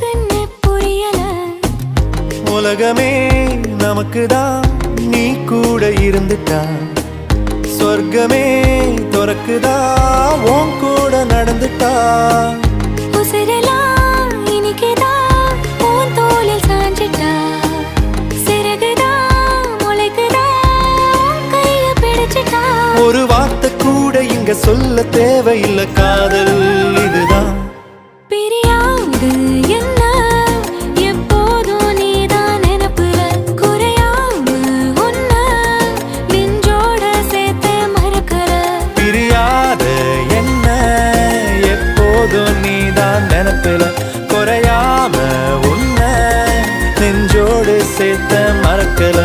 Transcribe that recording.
கண்ணே புரியல. உலகமே நமக்குதான் நீ கூட இருந்துட்டா. சொர்க்கமே துறக்குதா உன் கூட நடந்துட்டா. உசிரலா இனிக்குதா உன் தோளில் சாஞ்சிட்டா. சிறகுதா ஒரு வார்த்தை கூட இங்க சொல்ல தேவையில்லை. நெருப்புல குறையாம உன்ன நெஞ்சோடு சேர்த்த மறக்கல